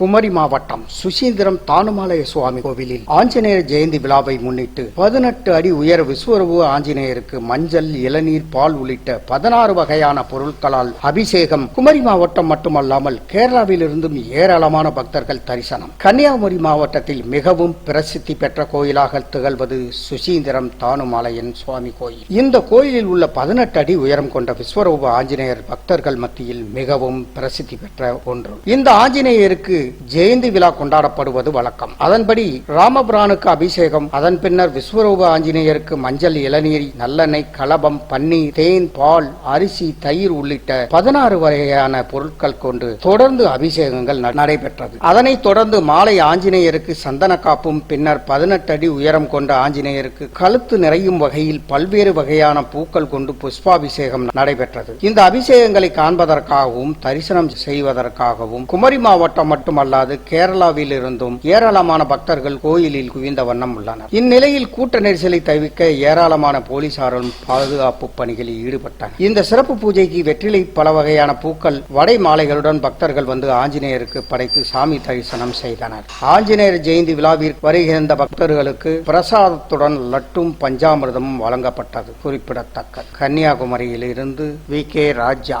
குமரி மாவட்டம் சுசீந்திரம் தானுமாலய சுவாமி கோவிலில் ஆஞ்சநேயர் ஜெயந்தி விழாவை முன்னிட்டு பதினெட்டு அடி உயர விஸ்வரூப ஆஞ்சநேயருக்கு மஞ்சள் இளநீர் பால் உள்ளிட்ட பதினாறு வகையான பொருட்களால் அபிஷேகம். குமரி மாவட்டம் மட்டுமல்லாமல் கேரளாவிலிருந்தும் ஏராளமான பக்தர்கள் தரிசனம். கன்னியாகுமரி மாவட்டத்தில் மிகவும் பிரசித்தி பெற்ற கோயிலாக திகழ்வது சுசீந்திரம் தானுமாலயன் சுவாமி கோயில். இந்த கோயிலில் உள்ள பதினெட்டு அடி உயரம் கொண்ட விஸ்வரூப ஆஞ்சநேயர் பக்தர்கள் மத்தியில் மிகவும் பிரசித்தி பெற்ற ஒன்று. இந்த ஆஞ்சநேயருக்கு ஜெயந்தி விழா கொண்டாடப்படுவது வழக்கம். அதன்படி ராமபிரானுக்கு அபிஷேகம் அதன் பின்னர் விஸ்வரூப ஆஞ்சநேயருக்கு மஞ்சள் இளநீர் நல்லெண்ணெய் கலபம் பன்னீர் தேன் பால் அரிசி தயிர் உள்ளிட்ட பதினாறு வகையான பொருட்கள் கொண்டு தொடர்ந்து அபிஷேகங்கள் நடைபெற்றது. அதனைத் தொடர்ந்து மாலை ஆஞ்சநேயருக்கு சந்தன காப்பும் பின்னர் பதினெட்டு அடி உயரம் கொண்ட ஆஞ்சநேயருக்கு கழுத்து நிறையும் வகையில் பல்வேறு வகையான பூக்கள் கொண்டு புஷ்பாபிஷேகம் நடைபெற்றது. இந்த அபிஷேகங்களை காண்பதற்காகவும் தரிசனம் செய்வதற்காகவும் குமரி மாவட்டம் மட்டுமல்லாது கேரளாவில் இருந்தும் ஏராளமான பக்தர்கள் கோயிலில் குவிந்த வண்ணம் உள்ளனர். இந்நிலையில் கூட்ட நெரிசலை தவிர்க்க ஏராளமான போலீசாரும் பாதுகாப்பு பணிகளில் ஈடுபட்டனர். இந்த சிறப்பு பூஜைக்கு வெற்றிலை பல வகையான பூக்கள் வடை மாலைகளுடன் பக்தர்கள் வந்து ஆஞ்சநேயருக்கு படைத்து சாமி தரிசனம் செய்தனர். ஆஞ்சநேயர் ஜெயந்தி விழாவிற்கு வருகின்ற பக்தர்களுக்கு பிரசாதத்துடன் லட்டும் பஞ்சாமிர்தமும் வழங்கப்பட்டது குறிப்பிடத்தக்க கன்னியாகுமரியில் இருந்து வி. கே. ராஜா